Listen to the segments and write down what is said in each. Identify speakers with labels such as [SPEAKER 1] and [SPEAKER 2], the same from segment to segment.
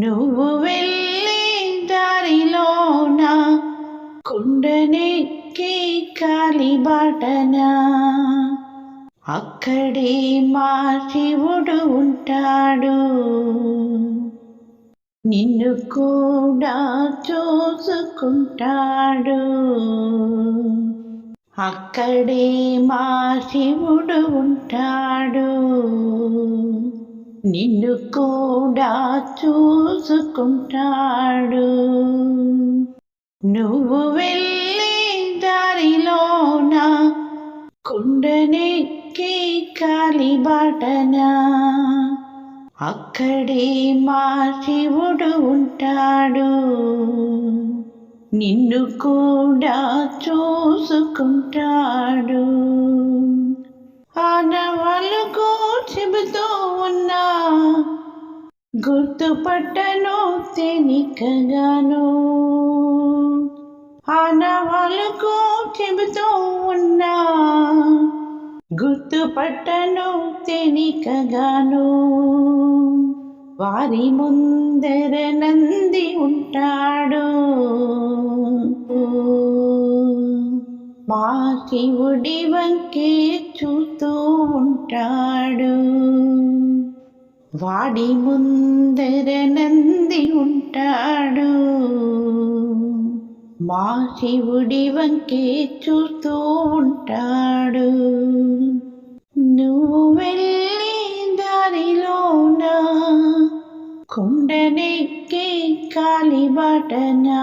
[SPEAKER 1] నువ్వు వెళ్ళే దారిలోన? కుండనెక్కి కాలిబాటనా అక్కడే మా శివుడు ఉంటాడు. నిన్ను కూడా చూసుకుంటాడు. అక్కడే మా శివుడు ఉంటాడు. నిన్ను కూడా చూసుకుంటాడు. నువ్వు వెళ్ళే దారిలోన కుండనెక్కి కాలిబాటనా అక్కడే మా శివుడు ఉంటాడు. నిన్ను కూడా చూసుకుంటాడు. ఆనవాళ్ళకు గుర్తుపట్టను తేనికగాను. ఆనవాళ్ళకు చెబుతూ ఉన్నా గుర్తుపట్టను తేనికగాను. వారి ముందర నంది ఉంటాడు. మా శివుడి వంకే చూస్తూ ఉంటాడు. వాడి ముందర నంది ఉంటాడు. మా శివుడి వంకే చూస్తూ ఉంటాడు. నువ్వు వెళ్ళే దారిలోన కొండనెక్కి కాలిబాటనా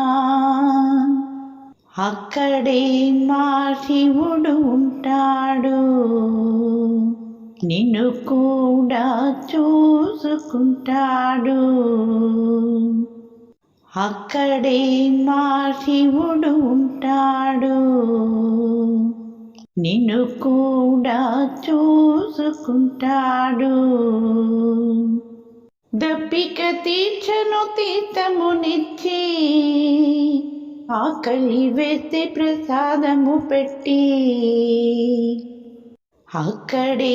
[SPEAKER 1] అక్కడే మా శివుడు ఉంటాడు. నిన్ను కూడా చూసుకుంటాడు. అక్కడే మా శివుడు ఉంటాడు. నిన్ను కూడా చూసుకుంటాడు. దప్పిక తీర్చను తీర్థమునిచ్చి ఆకలి వేస్తే ప్రసాదము పెట్టి అక్కడే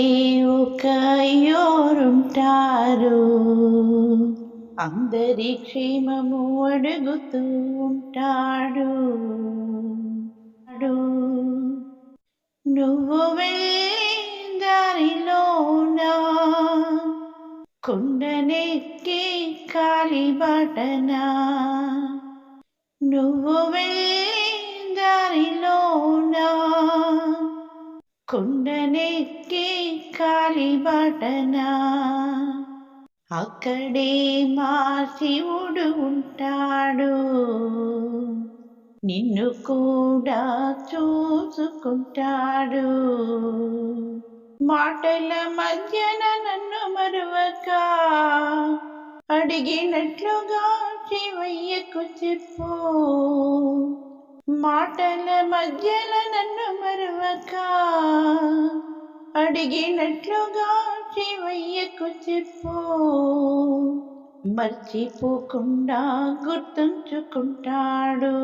[SPEAKER 1] ఒక అయ్యోరుంటారు అందరి క్షేమము అడుగుతూ ఉంటాడు నువ్వు వెళ్ళే దారిలోనా కొండనెక్కి కాలిబాటనా నువ్వు వెళ్ళే కొండనెక్కి కాలిబాటనా అక్కడే మా శివుడు ఉంటాడు. నిన్ను కూడా చూసుకుంటాడు. మాటల మధ్యన నన్ను మరువక అడిగినట్లుగా శివయ్యకు చెప్పు. మాటల మధ్యల నన్ను మరవక. అడిగినట్లుగా శివయ్యకు చెప్పు. మర్చిపోకుండా గుర్తుంచుకుంటాడు.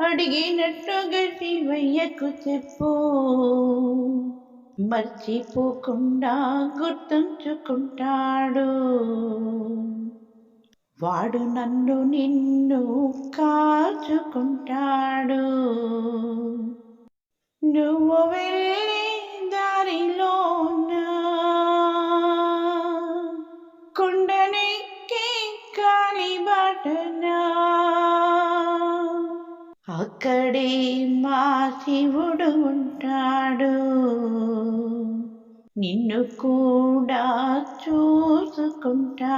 [SPEAKER 1] అడిగినట్టుగా శివయ్యకు చెప్పు. మర్చిపోకుండా గుర్తుంచుకుంటాడు. వాడు నన్ను నిన్ను కాచుకుంటాడు. నువ్వు వెళ్ళే దారిలోనా కొండనెక్కి కాలిబాటనా అక్కడే మా శివుడు ఉంటాడు నిన్ను కూడా చూసుకుంటాడు.